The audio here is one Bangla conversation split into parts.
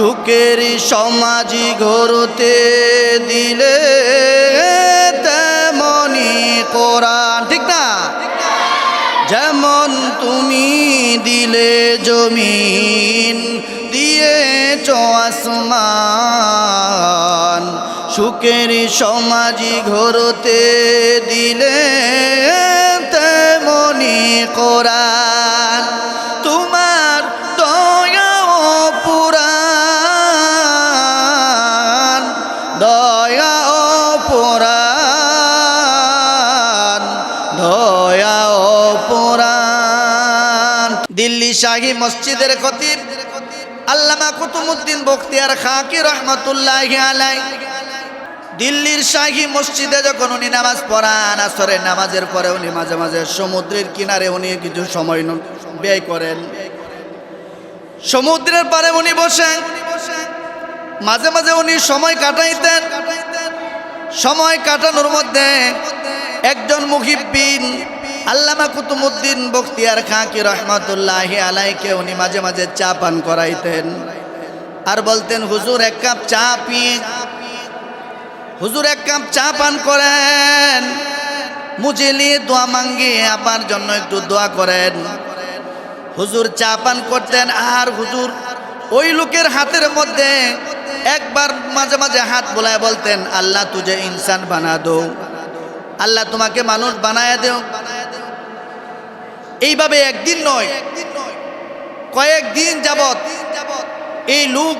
সুখের সমাজি ঘরতে দিলে তেমনি কোরআন, ঠিক না? যেমন তুমি দিলে জমিন, দিয়েছ আসমান। সুখের সমাজি ঘরতে দিলে তেমনি কোরআন। দয়া দয়া দিল্লি শাহী মসজিদের খতিব আল্লামা কুতুমুদ্দিন বখতিয়ার খাকি রহমতুল্লাহ দিল্লির শাহী মসজিদে যখন উনি নামাজ পড়ান, আসরের নামাজের পরে উনি মাঝে মাঝে সমুদ্রের কিনারে উনি কিছু সময় ব্যয় করেন। সমুদ্রের পারে উনি বসেন। মাঝে মাঝে উনি সময় কাটাইতেন। সময় কাটানোর মধ্যে একজন মুহিব্বিন আল্লামা কুতুমুদ্দিন বখতিয়ার খাঁকি রহমতুল্লাহ আলাইকে উনি মাঝে মাঝে চা পান করাইতেন। আর বলতেন, হুজুর, এক কাপ চা পিয়ে হুজুর, এক কাপ চা পান করেন। নিয়ে দোয়া মাঙ্গি আমার জন্য একটু দোয়া করেন। হুজুর চা পান করতেন। আর হুজুর, ওই লোকের হাতের মধ্যে একবার মাঝে মাঝে হাত বোলায় বলতেন, আল্লাহ তুজে ইনসান বানা দো। আল্লাহ তোমাকে মানুষ বানায় দেও। এইভাবে একদিন নয় কয়েকদিন যাবত এই লোক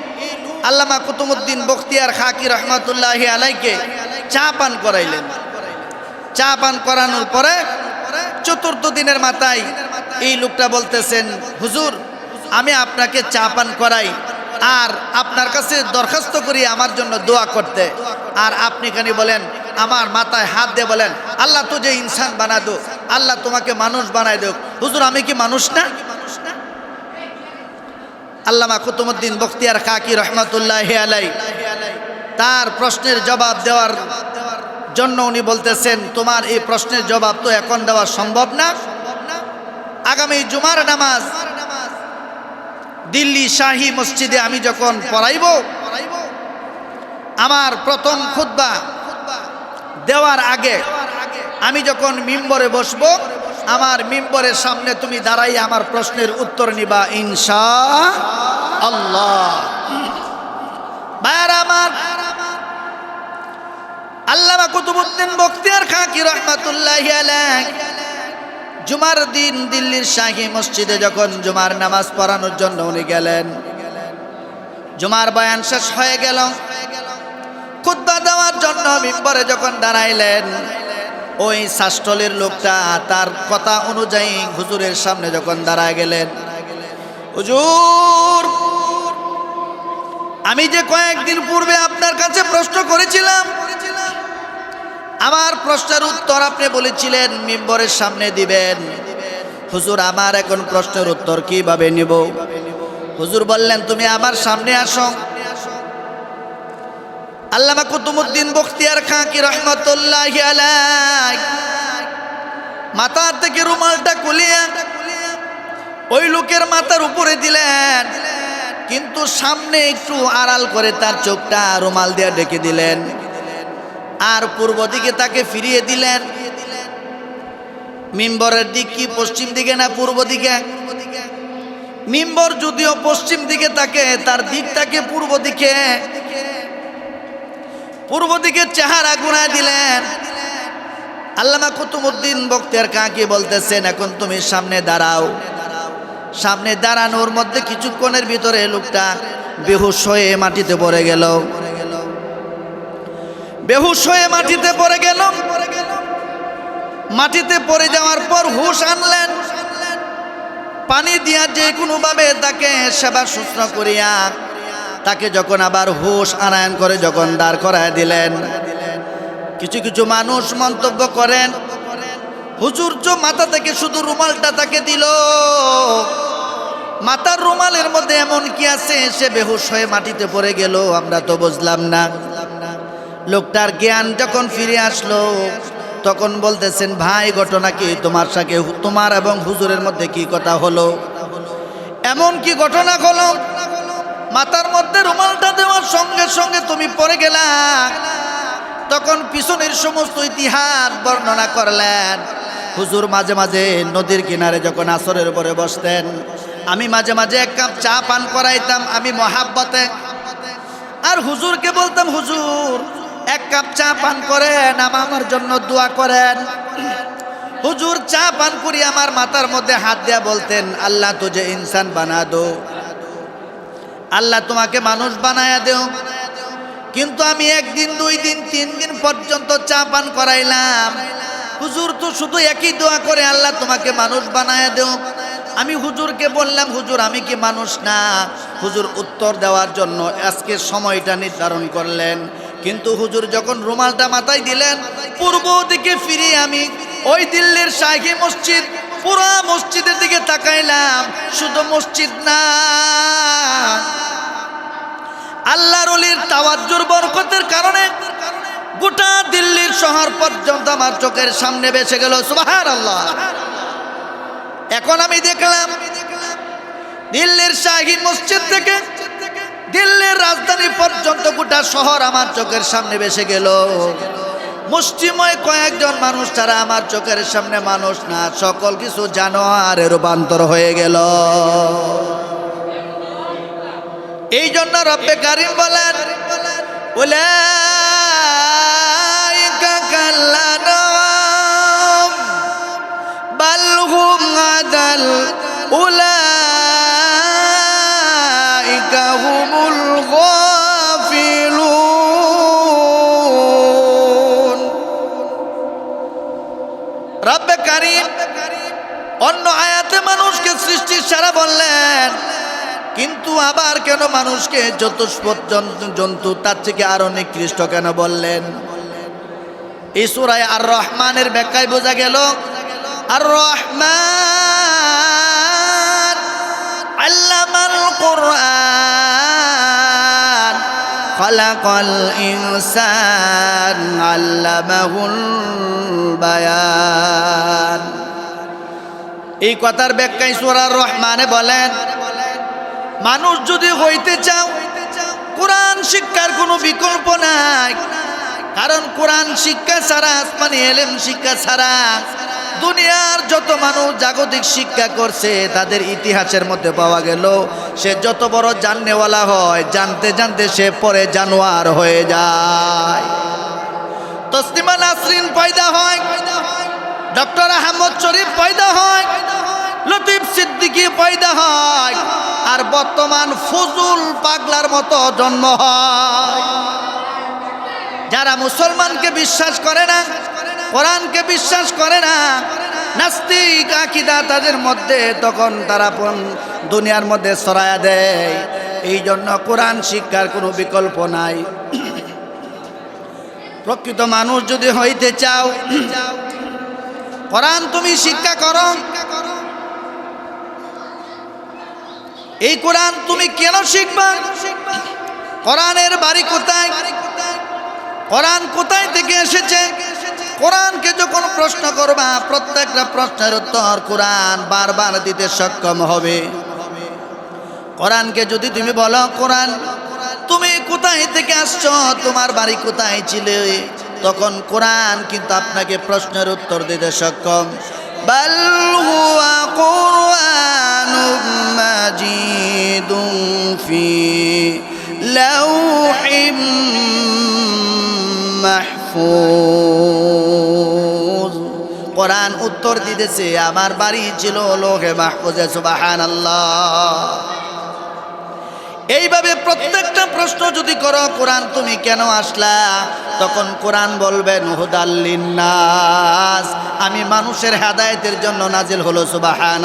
আল্লামা কুতুমুদ্দিন বখতিয়ার খাকি রহমতুল্লাহ আলাইকে চা পান করাইলেন। চা পান করানোর পরে চতুর্থ দিনের মাথায় এই লোকটা বলতেছেন, হুজুর, আমি আপনাকে চা পান করাই। আর আপনার কাছে দরখাস্ত করি আমার জন্য দোয়া করতে। আর আপনি খানি বলেন, আমার মাথায় হাত দিয়ে বলেন, আল্লাহ তো যে ইনসান বানা দো আল্লাহ তোমাকে মানুষ বানায় দেখ হুজুর, আমি কি মানুষ না? আল্লামা কুতুমুদ্দিন বখতিয়ার খাকি রহমতুল্লাহ আলাই তার প্রশ্নের জবাব দেওয়ার জন্য উনি বলতেছেন, তোমার এই প্রশ্নের জবাব তো এখন দেওয়া সম্ভব না। আগামী জুমার নামাজ দিল্লি শাহী মসজিদে আমি যখন পড়াইব, আমার প্রথম খুদ্া দেওয়ার আগে আমি যখন মিম্বরে বসবো, আমার মিম্বরের সামনে তুমি দাঁড়াই আমার প্রশ্নের উত্তর নিবা, ইনশা আল্লাহ। ভাইয়ারা আমার কুতুবুদ্দিন বখতিয়ার খাকি রহমাতুল্লাহ জুমার দিন দিল্লির শাহী মসজিদে যখন জুমার নামাজ পড়ানোর জন্য উনি গেলেন, জুমার বয়ান শেষ হয়ে গেল। খুদ্া দেওয়ার জন্য মিম্বরে যখন দাঁড়াইলেন, ওই শাস্টলের লোকটা তার কথা অনুযায়ী হুজুরের সামনে যখন দাঁড়ায় গেলেন, হুজুর, আমি যে কয়েকদিন পূর্বে আপনার কাছে প্রশ্ন করেছিলাম আমার প্রশ্নের উত্তর আপনি বলেছিলেন, মিম্বরের সামনে দিবেন। হুজুর, আমার এখন প্রশ্নের উত্তর কীভাবে নিব? হুজুর বললেন, তুমি আমার সামনে আসো। আল্লামা কুতুমুদ্দিন বখতিয়ার খাঁ কি রহমতুল্লাহ মাথার থেকে রুমালটা কুলিয়া ওই লোকের মাথার উপরে দিলেন, কিন্তু সামনে একটু আড়াল করে তার চোখটা রুমাল দিয়ে ডেকে দিলেন। আর পূর্ব দিকে তাকে ফিরিয়ে দিলেন। মিম্বরের দিক কি পশ্চিম দিকে না পূর্ব দিকে? মিম্বর যদিও পশ্চিম দিকে থাকে তার দিক থাকে পূর্ব দিকে। পূর্ব দিকে চেহারা গুণা দিলেন। আল্লামা কুতুমুদ্দিন বক্তের কাকে বলতেছেন, এখন তুমি সামনে দাঁড়াও। সামনে দাঁড়ানোর মধ্যে কিছুক্ষণের ভিতরে লোকটা বেহুশ হয়ে মাটিতে পড়ে গেল। বেহুশ হয়ে মাটিতে পড়ে গেল মাটিতে পড়ে যাওয়ার পর হুশ আনলেন। পানি দিয়া যে কোনোভাবে তাকে সেবা শুশ্রূষা করিয়া তাকে যখন আবার হুশ আনায়ন করে যখন দাঁড় করায় দিলেন। কিছু কিছু মানুষ মন্তব্য করেন, হুজুর যে মাথা থেকে শুধু রুমালটা তাকে দিল। মাথার রুমালের মধ্যে এমন কি আছে? সে বেহুশ হয়ে মাটিতে পড়ে গেল, আমরা তো বুঝলাম না। লোকটার জ্ঞান যখন ফিরে আসলো, তখন বলতেছেন, ভাই, ঘটনা কি? তোমার সাথে তোমার এবং হুজুরের মধ্যে কি কথা হলো? এমন কি ঘটনা হলো? মাথার মধ্যে রুমালটা দেওয়ার সঙ্গে সঙ্গে তুমি পড়ে গেলা। তখন পিছনের সমস্ত ইতিহাস বর্ণনা করলেন। হুজুর মাঝে মাঝে নদীর কিনারে যখন আসরের উপরে বসতেন, আমি মাঝে মাঝে এক কাপ চা পান করাইতাম, আমি মহাব্বতে। আর হুজুরকে বলতাম, হুজুর এক কাপ চা পান করেন আমা- আমার জন্য দোয়া করেন। হুজুর, চা পান করি, আমার মাথার মধ্যে হাত দেয়া বলতেন, আল্লাহ তুঝে ইনসান বানা দো। আল্লাহ তোমাকে মানুষ বানায়া দেও। কিন্তু আমি একদিন, দুই দিন, তিন দিন পর্যন্ত চা পান করাইলাম। হুজুর তো শুধু একই দোয়া করে, আল্লাহ তোমাকে মানুষ বানায়া দেও। আমি হুজুরকে বললাম, হুজুর, আমি কি মানুষ না? হুজুর উত্তর দেওয়ার জন্য আজকে সময়টা নির্ধারণ করলেন। কিন্তু হুজুর যখন রুমালটা মাথায় দিলেন, পূর্ব দিকে ফিরে আমি ওই দিল্লির শাহী মসজিদ, পুরা মসজিদের দিকে তাকাইলাম, শুধু মসজিদ না। আল্লাহর অলির তাওয়াজ্জুর বরকতের কারণে গোটা দিল্লির শহর পর্যন্ত আমার চোখের সামনে বেসে গেল সুবাহার আল্লাহ এখন আমি দেখলাম, দিল্লির শাহী মসজিদ থেকে দিল্লির রাজধানী পর্যন্ত গোটা শহর আমার চোখের সামনে বেসে গেল। মুষ্টিময় কয়েকজন মানুষ ছাড়া আমার চোখের সামনে মানুষ না, সকল কিছু জানোয়ারে রূপান্তর হয়ে গেল। এই জন্য রব্বে কারিম বলেন বাল রব্বে কারিম, অন্য আয়াতে মানুষকে সৃষ্টির সারা বললেন, কিন্তু আবার কেন মানুষকে জন্তু তার থেকে আরও নিকৃষ্ট কেন বললেন? এই সুরায় আর রহমানের ব্যাখ্যায় বোঝা গেল আর রহমান আল্লামাল কোরআন। খলাকল ইনসান আল্লামাহুল বায়ান এই কথার ব্যাখ্যায় সুরার রহমানে বলেন, মানুষ যদি হইতে চাও, কোরআন শিক্ষার কোনো বিকল্প নাই। কারণ কোরআন শিক্ষা ছাড়া, আসমানি এলেম শিক্ষা ছাড়া, দুনিয়ার যত মানুষ জাগতিক শিক্ষা করছে, তাদের ইতিহাসের মধ্যে পাওয়া গেল, সে যত বড় জাননেওয়ালা হয়, জানতে জানতে সে পরে জানোয়ার হয়ে যায়। তসলিমা নাসরিন পয়দা হয়, ডক্টর আহমদ শরীফ পয়দা হয়, লতিফ সিদ্দিকি পয়দা হয়, আর বর্তমান ফজুল পাগলার মতো জন্ম হয়। যারা মুসলমানকে বিশ্বাস করে না, কোরআনকে বিশ্বাস করে না, নাস্তিক আকিদা তাদের মধ্যে তখন তারা দুনিয়ার মধ্যে সরায়া দেয়। এই জন্য কোরআন শিক্ষার কোনো বিকল্প নাই। প্রকৃত মানুষ যদি হইতে চাও, কোরআন তুমি শিক্ষা করো। এই কোরআন তুমি কেন শিখবা? কোরআনের বাড়ি কোথায়? কোরআন কোথায় থেকে এসেছে? কোরআনকে যখন প্রশ্ন করবা, প্রত্যেকটা প্রশ্নের উত্তর কোরআন বারবার দিতে সক্ষম হবে। কোরআনকে যদি তুমি বলো, কোরআন, তুমি কোথায় থেকে আসছো? তোমার বাড়ি কোথায় ছিলে? তখন কোরআন কিন্তু আপনাকে প্রশ্নের উত্তর দিতে সক্ষম। মাজিদুন ফি মাহফুজ। কোরআন উত্তর দিতেছে, আমার বাড়ি ছিল লোহে মাহফুজে, সুবহানাল্লাহ। এইভাবে প্রত্যেকটা প্রশ্ন যদি করো, কোরআন তুমি কেন আসলা? তখন কোরআন বলবেন হুদাল্লিন্নাস আমি মানুষের হেদায়েতের জন্য নাজিল হলো সুবাহান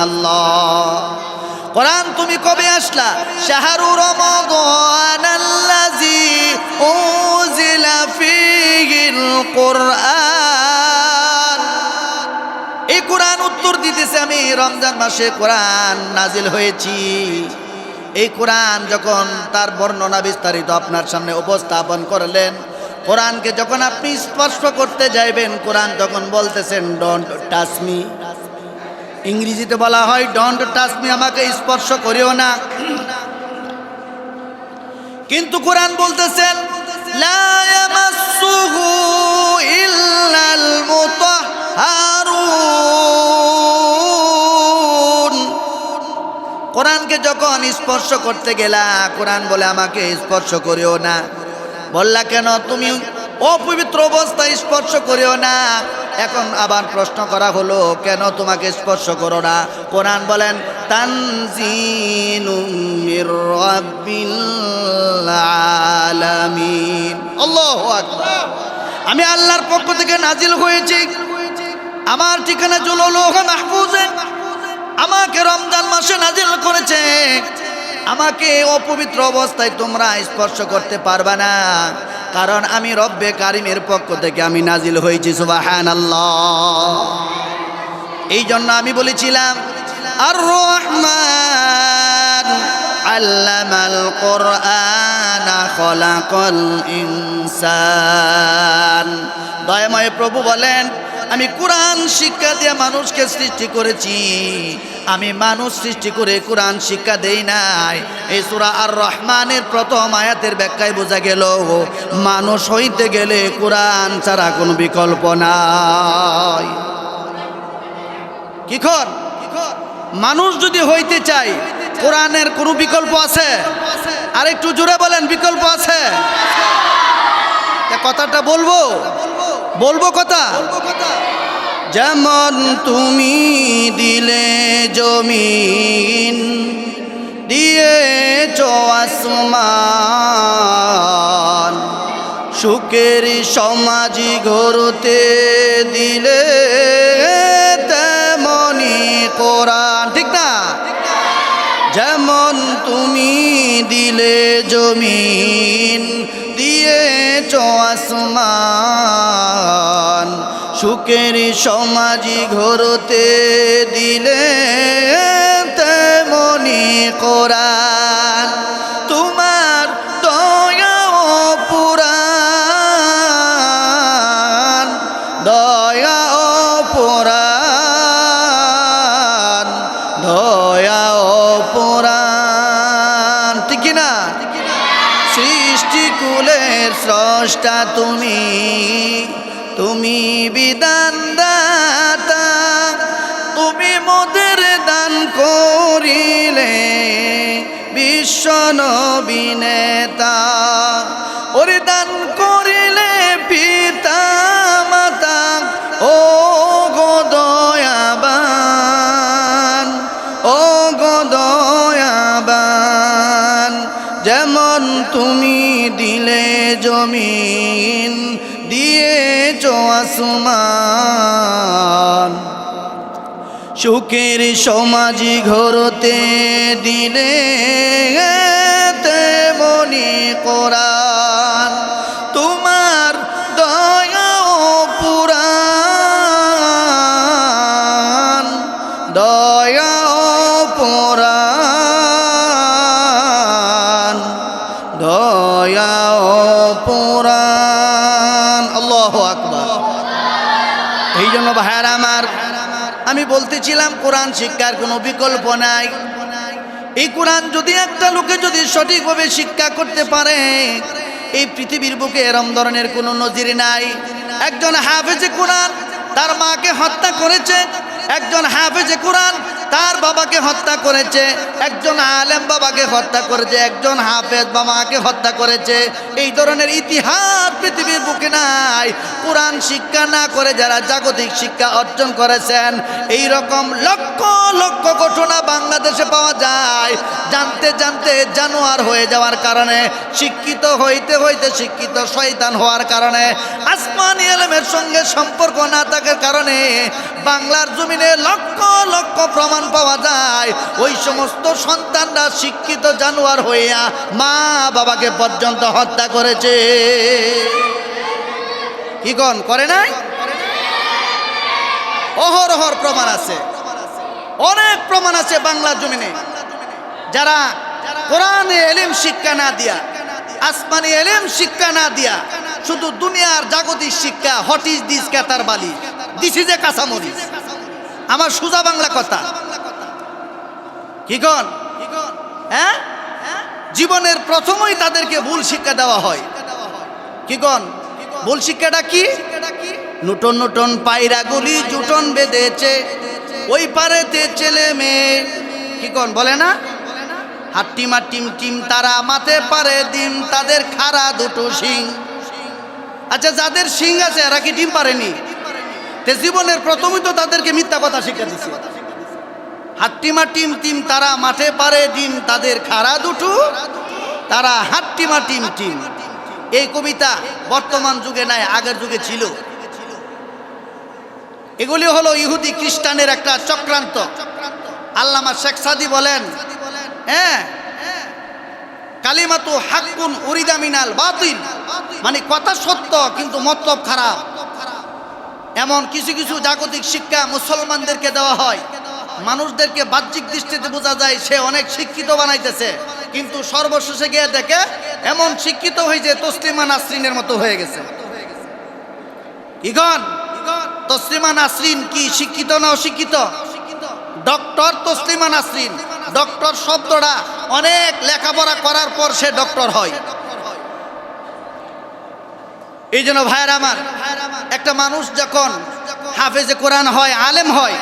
কোরআন তুমি কবে আসলা? শাহরু রমাদান আল্লাযী উনজিলা ফীহিল কোরআন। এই কোরআন উত্তর দিতেছে আমি, রমজান মাসে কোরআন নাজিল হয়েছি। এই কোরআন যখন তার বর্ণনা বিস্তারিত আপনার সামনে উপস্থাপন করলেন, কোরআনকে যখন আপনি স্পর্শ করতে যাইবেন, কোরআন তখন বলতেছেন ডোন্ট টাচ মি ইংরেজিতে বলা হয় ডন্ট টাচ মি আমাকে স্পর্শ করিও না। কিন্তু কোরআন বলতেছেন কোরআনকে যখন স্পর্শ করতে গেলা, কোরআন বলে, আমাকে স্পর্শ করিও না। বললা কেন? তুমি অপবিত্র অবস্থায় স্পর্শ করিও না। এখন আবার প্রশ্ন করা হলো, কেন তোমাকে স্পর্শ করো না? কোরআন বলেন আমি আল্লাহর পক্ষ থেকে নাজিল হয়েছি। আমার ঠিকানা চলো লোহ মাহফুজে। আমাকে রমজান মাসে নাজিল করেছে। আমাকে অপবিত্র অবস্থায় তোমরা স্পর্শ করতে পারবে না। কারণ আমি রব্বে কারিমের পক্ষ থেকে আমি নাজিল হয়েছি সুবাহান এই জন্য আমি বলেছিলাম আর রহমান আল্লামাল কোরআন ইনসান। দয়াময় প্রভু বলেন আমি কোরআন শিক্ষা দিয়ে মানুষকে সৃষ্টি করেছি। আমি মানুষ সৃষ্টি করে কোরআন শিক্ষা দেই নাই। এই সুরা আর রহমানের প্রথম আয়াতের ব্যাখ্যায় বোঝা গেল, মানুষ হইতে গেলে কোরআন ছাড়া কোনো বিকল্প নাই। কি কর মানুষ যদি হইতে চাই কোরআনের কোনো বিকল্প আছে? আর একটু জোরে বলেন, বিকল্প আছে? কথাটা বলব? বলব কথা? যেমন তুমি দিলে জমিন দিয়েছ আসমান সুখের সমাজি ঘরতে দিলে তেমনি কোরআন ঠিক না? যেমন তুমি দিলে জমিন দিয়েছ আসমান সুখের সমাজি ঘরতে দিলে তেমনি কোরআন। তোমার দয়া ও দয়া ও দয়া ও ঠিক না সৃষ্টিকুলের স্রষ্টা তুমি। বিধান দাতা তুমি মোদের দান করিলে বিশ্ব নবীনেতা ওরে দান করিলে পিতা মাতা ও গো দয়াবান ও গো দয়াবান, যেমন তুমি দিলে জমিন সুখের সমাজ ঘরতে দিলে তেমনি কোরআন বলতেছিলাম, কোরআন শিক্ষার কোনো বিকল্প নাই। এই কোরআন যদি একটা লোকে যদি সঠিকভাবে শিক্ষা করতে পারে, এই পৃথিবীর বুকে এরম ধরনের কোনো নজির নাই। একজন হাফেজে কোরআন, তার মাকে হত্যা করেছে। একজন হাফেজে কোরআন তার বাবাকে হত্যা করেছে, একজন আলেম বাবাকে হত্যা করেছে, একজন হাফেজ বাবাকে হত্যা করেছে। এই ধরনের ইতিহাস পৃথিবীর বুকে নাই। কোরআন শিক্ষা না করে যারা জাগতিক শিক্ষা অর্জন করেছেন, এই রকম লক্ষ লক্ষ ঘটনা বাংলাদেশে পাওয়া যায়। জানতে জানতে জানোয়ার হয়ে যাওয়ার কারণে, শিক্ষিত হইতে হইতে শিক্ষিত শয়তান হওয়ার কারণে, আসমানি এলেমের সঙ্গে সম্পর্ক না থাকার কারণে বাংলার জমিনে লক্ষ লক্ষ প্রমাণ পাওয়া যায়। ওই সমস্ত সন্তানরা শিক্ষিত জানোয়ার হইয়া মা বাবাকে পর্যন্ত হত্যা করেছে। কি কন করে নাই? অহরহর প্রমাণ আছে। অনেক প্রমাণ আছে বাংলা জমিনে। যারা কোরআনে এলিম শিক্ষা না দিয়া, আসমানি এলিম শিক্ষা না দিয়া, শুধু দুনিয়ার জাগতিক শিক্ষা হট ইজ দিস ক্যাতার বালি, দিস ইজ এ কাঁচামরিচ। আমার সুজা বাংলা কথা। কি কন? হ্যাঁ? জীবনের প্রথমেই তাদেরকে ভুল শিক্ষা দেওয়া হয়। কি কন? ভুল শিক্ষাটা কি? নুটন নূতন পায়রাগুলি জুটন বেঁধেছে, ওই পারেতে ছেলে মেয়ে। কি কন? বলে না? হাট্টিমা টিম টিম তারা মাথে পারে ডিম, তাদের খাড়া দুটো শিং। আচ্ছা যাদের শিং আছে, এরা কি ডিম পারেনি? তে জীবনের প্রথমই তো তাদেরকে মিথ্যা কথা শিক্ষা দিচ্ছে হাট্টিমা টিম টিম তারা মাঠে পারে ডিম তাদের খাড়া দুটো। তারা হাট্টিমা টিম টিম। এই কবিতা বর্তমান যুগে নাই, আগের যুগে ছিল। এগুলি হলো ইহুদি খ্রিস্টানের একটা চক্রান্ত। আল্লামা শেখ সাদি বলেন হ্যাঁ কালিমাতু হাক্কুন উরিদা মিনাল বাতিল। মানে কথা সত্য, কিন্তু মতলব খারাপ। এমন কিছু কিছু জাগতিক শিক্ষা মুসলমানদেরকে দেওয়া হয়। মানুষদেরকে বাহ্যিক দৃষ্টিতে বোঝা যায় সে অনেক শিক্ষিত বানাইতেছে। কিন্তু সর্বশেষে গিয়ে দেখে, এমন শিক্ষিত হয়েছে তসলিমা নাসরিনের মতো হয়ে গেছে। ইগন, তসলিমা নাসরিন কি শিক্ষিত না অশিক্ষিত? ডক্টর তসলিমা নাসরিন, ডক্টর শব্দটা অনেক লেখাপড়া করার পর সে ডক্টর হয়। এই জন্য ভাইয়ের আমার, একটা মানুষ যখন হাফেজে কোরআন হয়, আলেম হয়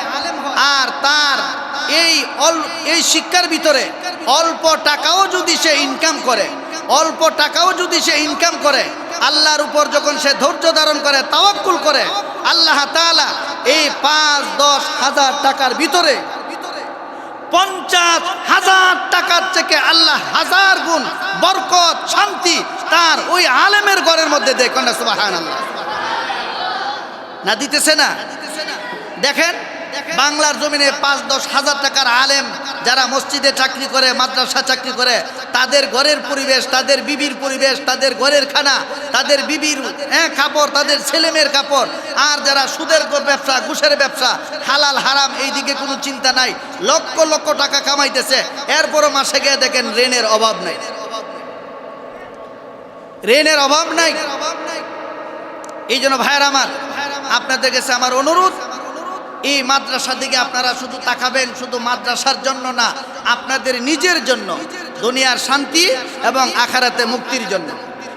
আর তার এই এই শিক্ষার ভিতরে অল্প টাকাও যদি সে ইনকাম করে, অল্প টাকাও যদি সে ইনকাম করে, আল্লাহর উপর যখন সে ধৈর্য ধারণ করে, তাওয়াক্কুল করে, আল্লাহ তাআলা এই পাঁচ, দশ হাজার টাকার ভিতরে পঞ্চাশ হাজার টাকার থেকে আল্লাহ হাজার গুণ বরকত, শান্তি তার ওই আলেমের ঘরের মধ্যে দেখেন আল্লাহ না দিতেছে না? দেখেন বাংলার জমিনে পাঁচ দশ হাজার টাকার আলেম যারা মসজিদে চাকরি করে মাদ্রাসা চাকরি করে, তাদের ঘরের পরিবেশ, তাদের বিবির পরিবেশ, তাদের ঘরের খানা, তাদের বিবির হ্যাঁ কাপড়, তাদের ছেলেমেয়ের কাপড়। আর যারা সুদের ব্যবসা, ঘুষের ব্যবসা, হালাল, হারাম, এই দিকে কোনো চিন্তা নাই। লক্ষ লক্ষ টাকা কামাইতেছে। এরপরও মাসে গিয়ে দেখেন ঋণের অভাব নাই। ঋণের অভাব নাই। এই জন্য ভাইয়ের আমার, আপনাদের কাছে আমার অনুরোধ এই মাদ্রাসার দিকে আপনারা শুধু তাকাবেন, শুধু মাদ্রাসার জন্য না, আপনাদের নিজের জন্য, দুনিয়ার শান্তি এবং আখারাতে মুক্তির জন্য।